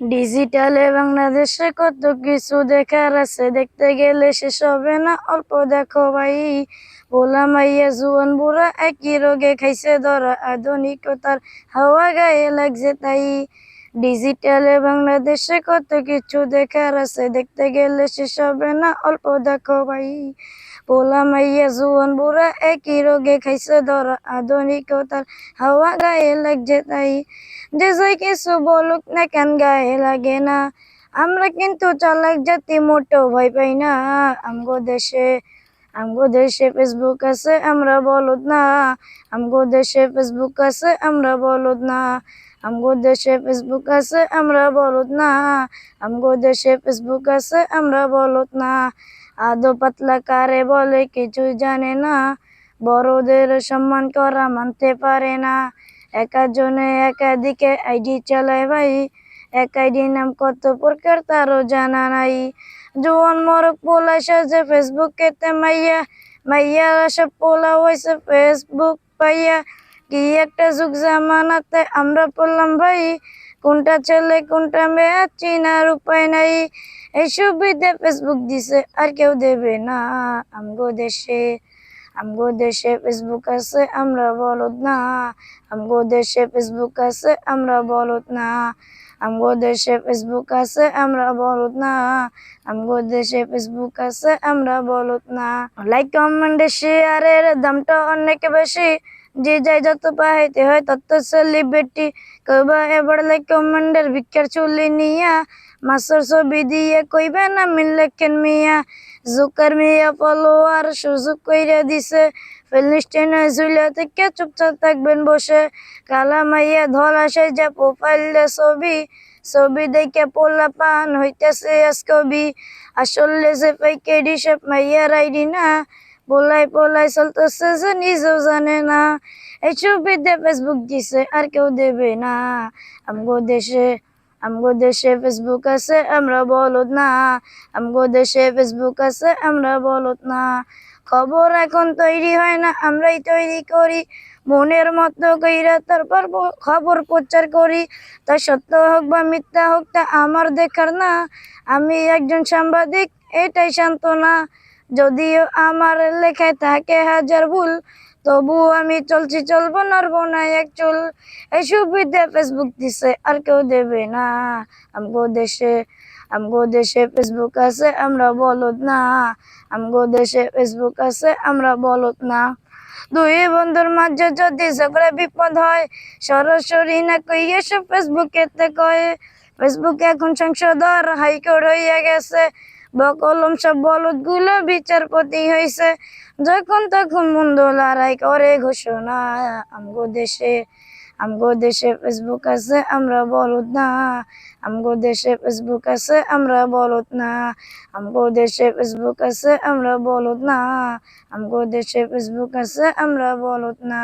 ডিজিটালে বাংলাদেশে কত কিছু দেখার আছে, দেখতে গেলে শেষ হবে না, অল্প দেখো ভাই। বলা মাইয়া জুয়ান বুড়া একই রোগে খাইছে, ধরা আধুনিকতার হাওয়া গায়ে লাগছে তাই। ডিজিটালে বাংলাদেশে কত কিছু দেখার আছে, দেখতে গেলে শেষ হবে না, অল্প দেখো ভাই। পোলা মাইয়া জুয়ান বুড়া একই রোগে খাইছে ধরা আধুনিকতার হাওয়া গায়ে লাগছে তাই যে যাই কিছু বলুক না কেন গায়ে লাগে না আমরা কিন্তু চালাক জাতি মোটেও ভয় পাই না আমগো দেশে আমগো দেশে ফেসবুক আছে আমরা বলদ না আমগো দেশে ফেসবুক আছে আমরা বলদ না আমগো দেশে ফেসবুক আছে আমরা বলদ না আমগো দেশে ফেসবুক আছে আমরা বলদ না আদো পাতলা কারে বলে কিছু জানে না। বড়দের সম্মান করা মানতে পারে না। একা জনে একাদিকে আইডি চালায় ভাই। এক আইডি নাম কত প্রকার তারও জানা নাই। জোয়ান মরক পোলা সাজে ফেসবুকে তে মাইয়া মাইয়া সব পোলা হয়েছে ফেসবুক পাইয়া। কি একটা যুগ জামানাতে আমরা পড়লাম ভাই। কোনটা ছেলে কোনটা মেয়ে চিনার উপায় নাই। এই সুবিধা ফেসবুক দিছে আর কেউ দেবে না আমগো দেশে আমগো দেশে ফেসবুক আছে আমরা বলদ না আমগো দেশে ফেসবুক আছে আমরা বলদ না আমগো দেশে ফেসবুক আছে আমরা বলদ না আমগো দেশে ফেসবুক আছে আমরা বলদ না লাইক কমেন্ট শেয়ারের দামটা অনেক বেশি। যে যাই যত পাইতে হয়, তত সেলিব্রিটি কইবা এবার লাইক কমেন্টের ভিক্ষার চুলি নিয়া, মাসের ছবি দিয়ে কইবে না মিললে কেন মিয়া। জুকার মিয়া ফলোয়ার সুযোগ কইরা দিছে। ফিলিস্টিনে ঝুলে থেকে চুপচাপ থাকবেন বসে। কালা মাইয়া ধলা সেজা প্রোফাইল ছবি। ছবি দেখে পোলা পান হইতেছে আজ কবি আসলে যে ফাইকে ডিসেপ মাইয়ার আইডি না। পোলাই পোলাই চলতেছে যে নিজেও জানে না। এই ছবিতে ফেসবুক দিছে, আর কেউ দেবে না। আমগো দেশে আমগো দেশে ফেসবুক আছে, আমরা বলত না। আমগো দেশে ফেসবুক আছে, আমরা বলত না। খবর এখন তৈরি হয় না, আমরাই তৈরি করি। মনের মতো কইরা তারপর খবর প্রচার করি। তা সত্য হোক বা মিথ্যা হোক, তা আমার দেখার না। আমি একজন সাংবাদিক, এটাই সান্ত্বনা। যদিও আমার লেখায় থাকে হাজার ভুল তবু আমি চলছি, চলবো নড়বো না এক চুল। এই সুবিধা ফেসবুক দিছে, আর কেউ দেবে না। আমগো দেশে আমগো দেশে ফেসবুক আছে, আমরা বলদ না। আমগো দেশে ফেসবুক আছে, আমরা বলদ না। দুই বন্ধুর মাঝে যদি ঝগড়া, বিপদ হয়, সরাসরি না কইয়ে সব ফেসবুকেতে কয়? ফেসবুকে এখন সংসদর হাইকোর্ট হইয়া গেছে। বকলম সব বলদগুলো বিচারপতি হয়েছে যখন তখন মন্দ লড়াই করে ঘোষণা, আমগো দেশে আমগো দেশে ফেসবুক আছে, আমরা বলদ না। আমগো দেশে ফেসবুক আছে, আমরা বলদ না। আমগো দেশে ফেসবুক আছে, আমরা বলদ না। আমগো দেশে ফেসবুক আছে, আমরা বলদ না।